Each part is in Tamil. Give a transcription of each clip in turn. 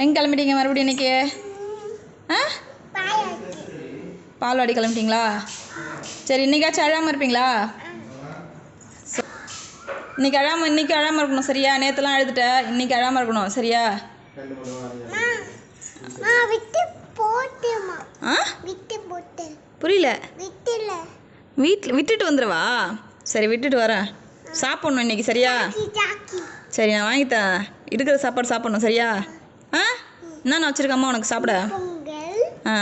எங்கே கிளம்பிட்டீங்க மறுபடியும் இன்னைக்கு? ஆ? பால்வாடி கிளம்பிட்டீங்களா? சரி இன்னைக்காச்சும் அழாமல் இருப்பீங்களா? இன்னைக்கு அழாமல் இன்னைக்கு அழாமல் இருக்கணும் சரியா? நேற்றுலாம் அழுதுட்ட இன்னைக்கு அழாமல் இருக்கணும் சரியா? புரியல. விட்டுல. விட்டுட்டு வந்துடுவா சரி விட்டுட்டு வரேன். சாப்பிட்ணும் இன்னைக்கு சரியா? சரி நான் வாங்கித்தேன் இருக்கிற சாப்பாடு சாப்பிட்ணும் சரியா? ஆ? என்னென்ன வச்சுருக்கம்மா உனக்கு? சாப்பிட. ஆ.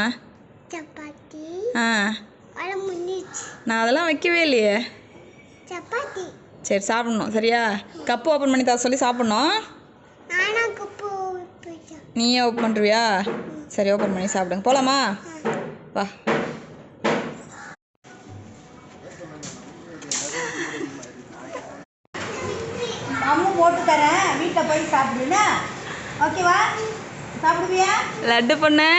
சப்பாத்தி ஆ. நான் அதெல்லாம் வைக்கவே இல்லையே. சப்பாத்தி. சரி சாப்பிட்ணும். சரியா? கப்பு ஓப்பன் பண்ணி தர சொல்லி சாப்பிட்ணும். நீயே ஓப்பன் பண்ணுறியா சரி ஓப்பன் பண்ணி சாப்பிடுங்க. போகலாமா வா. அம்மு போட்டு தரேன். வீட்டில் போய் சாப்பிடுனா ஓகேவா? சாப்பிடுவியா? லட்டு பொண்ணு.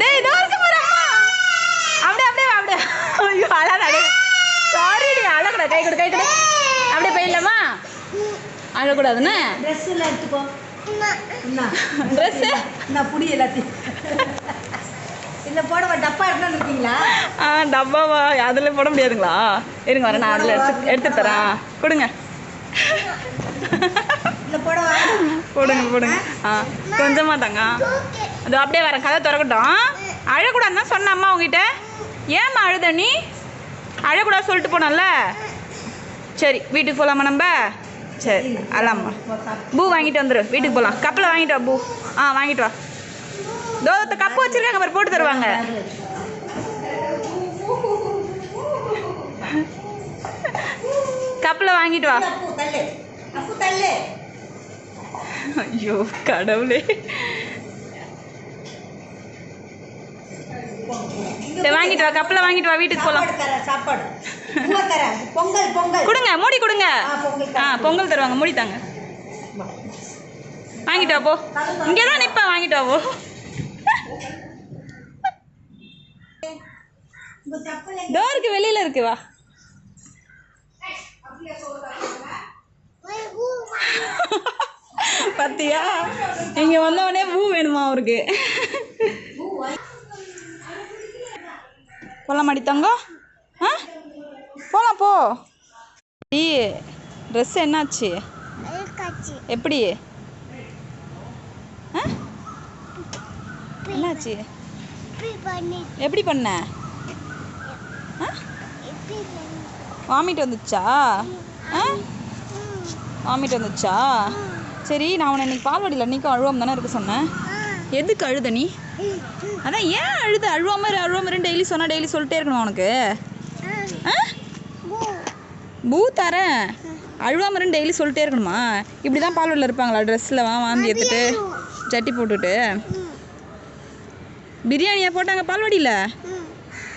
டேய் இதோ இருக்க பாரு அம்மா. அப்படியே அப்படியே வா, அப்படியே. ஐயோ அழகாடே சாரி டி அழகடா கை கொடு கை கொடு. அப்படியே போயிடலாமா? அழக்கூடாதுன்னு? ட்ரெஸ் எல்லாம் எடுத்துக்கோ. என்ன ட்ரெஸ்ஸு நான் புடி எல்லாத்தையும். இல்லை போட டப்பா எடுத்துன்னு இருக்கீங்களா ஆ டப்பாவா? அதில் போட முடியாதுங்களா? இருங்க வரேன். நான் அதில் எடுத்து எடுத்து தரேன். கொடுங்க. போடவா போடுங்க போடுங்க. ஆ கொஞ்சமாக தாங்க. அது அப்படியே வரேன். கதை திறக்கட்டும். அழக்கூடாதுன்னு தான் சொன்ன அம்மா உங்ககிட்ட ஏம்மா அழுத நீ? அழக்கூடாது சொல்லிட்டு போனோம்ல சரி வீட்டுக்கு போகலாமா நம்ம? சரி அல்லாம்மா பூ வாங்கிட்டு வந்துடு வீட்டுக்கு போகலாம் கப்பில் வாங்கிட்டு வா பூ. ஆ வாங்கிட்டு வா. தோத்த கப்பு வச்சுருக்காங்க அப்புறம் போட்டு தருவாங்க. கப்பில் வாங்கிட்டு வா ஐயோ கடவுளே வாங்கிட்டு வா கப்பில் வாங்கிட்டு வா வீட்டுக்கு போகலாம் சாப்பாடு பொங்கல் பொங்கல் கொடுங்க மூடி கொடுங்க ஆ, பொங்கல் தருவாங்க மூடி தாங்க வாங்கிட்டு வா போ இங்கே தான் நிற்பேன் வாங்கிட்டு வா போ டோருக்கு வெளியில் இருக்கு வா பார்த்தியா இங்கே வந்தவொடனே பூ வேணுமா அவருக்கு? போகலாம் மாடி தங்கம்? ஆ? போகலாம் போ. ட்ரெஸ் என்னாச்சு? எப்படி? ஆ? என்னாச்சு? எப்படி பண்ண? ஆ? வாமிட் வந்துச்சா? ஆ? வாமிட் வந்துச்சா? சரி நான் உன்னை இன்னைக்கு பால்வாடியில் அன்றைக்கும் அழுவாம தானே இருக்க சொன்னேன். எதுக்கு அழுத நீ? அதான் ஏன் அழுத? அழுவாம இரு அழுவாம டெய்லி சொன்னால் டெய்லி சொல்லிட்டே இருக்கணும் உனக்கு? ஆ? பூ தரேன். அழுவாம டெய்லி சொல்லிட்டே இருக்கணுமா? இப்படி தான் பால்வாடியில் இருப்பாங்களா? ட்ரெஸ்ஸில் வா வாந்தி எடுத்துட்டு ஜட்டி போட்டுட்டு. பிரியாணியா போட்டாங்க பால்வாடியில்?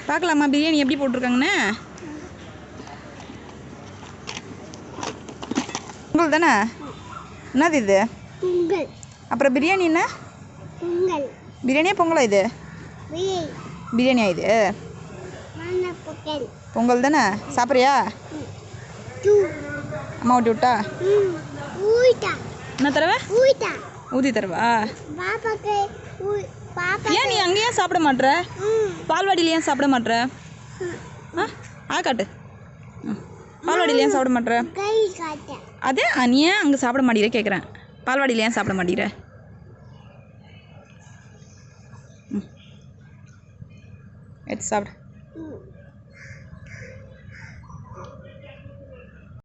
பார்க்கலாமா? பிரியாணி எப்படி போட்டிருக்காங்கன்னு? பொங்கல் தானே என்னது இது? அப்புறம் பிரியாணி என்ன? பிரியாணியா பொங்கலா இது? பிரியாணியா இது? பொங்கல் தானே சாப்பிட்றியா? அம்மா ஊட்டி விட்டா? என்ன தரவ? ஊற்றி தரவா ஏன் நீ அங்கேயே சாப்பிட மாட்ற ம். பால்வாடியில் ஏன் சாப்பிட மாட்ற ஆ ஆ காட்டு. பால்வாடியில் ஏன் சாப்பிட மாட்ற அதே நீ ஏன் அங்கே சாப்பிட மாட்டேங்கிற? கேட்குறேன் பால்வாடியில் ஏன் சாப்பிட மாட்டேங்கிற? ம். எடுத்து சாப்பிடு.